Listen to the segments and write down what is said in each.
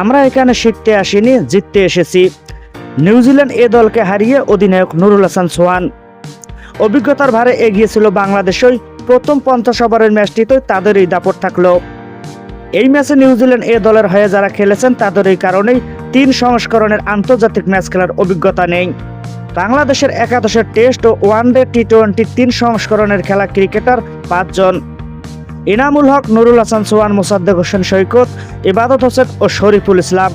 আমরা এখানে শিখতে আসিনি, জিততে এসেছি। নিউজিল্যান্ড এ দলকে হারিয়ে অধিনায়ক নুরুল হাসান সোহান। অভিজ্ঞতার ভারে এগিয়েছিল বাংলাদেশই প্রথম পঞ্চাশ ওভারের ম্যাচটিতে তাদের এই দাপট থাকল। এই ম্যাচে নিউজিল্যান্ড এ দলের হয়ে যারা খেলেছেন, তাদের এই কারণেই তিন সংস্করণের আন্তর্জাতিক ম্যাচ খেলার অভিজ্ঞতা নেই। বাংলাদেশের একাদশের টেস্ট ও ওয়ানডে টি টোয়েন্টি তিন সংস্করণের খেলা ক্রিকেটার পাঁচজন। ইনামুল হক, নুরুল হাসান, সোহান মোসাদ্দেক হোসেন সৈকত, ইবাদত হোসেন ও শরীফুল ইসলাম।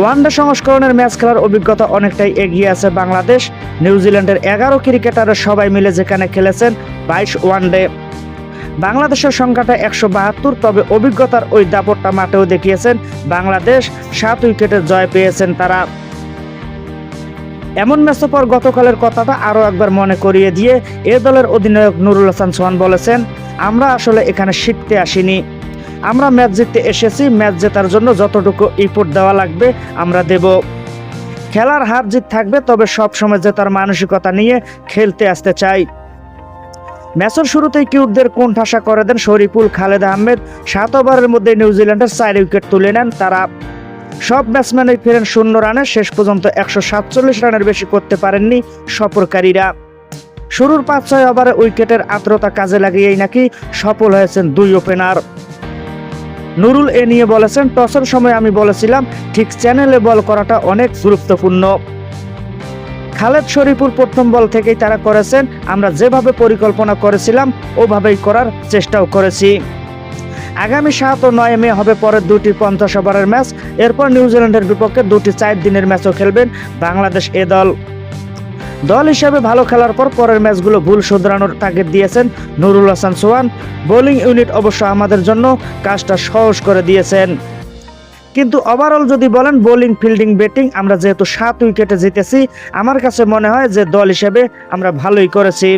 ওয়ানডে সংস্করণের ম্যাচ খেলার অভিজ্ঞতা অনেকটাই এগিয়ে আছে বাংলাদেশ। নিউজিল্যান্ডের এগারো ক্রিকেটারের সবাই মিলে যেখানে খেলেছেন, বাইশ ওয়ানডে। বাংলাদেশের সংখ্যাটা একশো বাহাত্তর, তবে অভিজ্ঞতার ওই দাপটটা মাঠেও দেখিয়েছেন বাংলাদেশ। সাত উইকেটের জয় পেয়েছেন তারা। এমন ম্যাচের পর গতকালের কথাটা আরও একবার মনে করিয়ে দিয়ে এ দলের অধিনায়ক নুরুল হাসান সোহান বলেছেন আমরা আসলে এখানে শিখতে আসিনি। আমরা ম্যাচ জিততে এসেছি, ম্যাচ জেতার জন্য যতটুকু ইনপুট দেওয়া লাগবে আমরা দেব। খেলার হার জিত থাকবে, তবে সব সময় জেতার মানসিকতা নিয়ে খেলতে আসতে চাই। ম্যাচের শুরুতেই কিউটদের কোণঠাসা করে দেন শরীফুল খালেদ আহমেদ। সাত ওভারের মধ্যে নিউজিল্যান্ডের চার উইকেট তুলে নেন তারা। সব ব্যাটসম্যানই ফেরেন শূন্য রানে, শেষ পর্যন্ত একশো সাতচল্লিশ রানের বেশি করতে পারেননি সফরকারীরা। শুরুর পাঁচ ছয় ওভারে উইকেটের আর্দ্রতা কাজে লাগিয়েই নাকি সফল হয়েছেন দুই ওপেনার। নুরুল এ নিয়ে বলেছেন, টসের সময় আমি বলেছিলাম, ঠিক চ্যানেলে বল করাটা অনেক গুরুত্বপূর্ণ। খালেদ শরীফুর প্রথম বল থেকেই তারা করেছেন, আমরা যেভাবে পরিকল্পনা করেছিলাম, ওভাবেই করার চেষ্টাও করেছি। আগামী সাত ও নয় মে হবে পরের দুটি পঞ্চাশ ওভারের ম্যাচ, এরপর নিউজিল্যান্ডের বিপক্ষে দুটি চার দিনের ম্যাচও খেলবেন বাংলাদেশ এ দল। দল হিসাবে ভালো খেলার পর পরের ম্যাচগুলো ভুল শুধরানোর তাগিদ দিয়েছেন নুরুল হাসান সোহান। বোলিং ইউনিট অবশ্য আমাদের জন্য কাজটা সহজ করে দিয়েছেন। কিন্তু ওভারঅল যদি বলেন বোলিং ফিল্ডিং ব্যাটিং আমরা যেহেতু সাত উইকেটে জিতেছি, আমার কাছে মনে হয় যে দল হিসেবে আমরা ভালোই করেছি।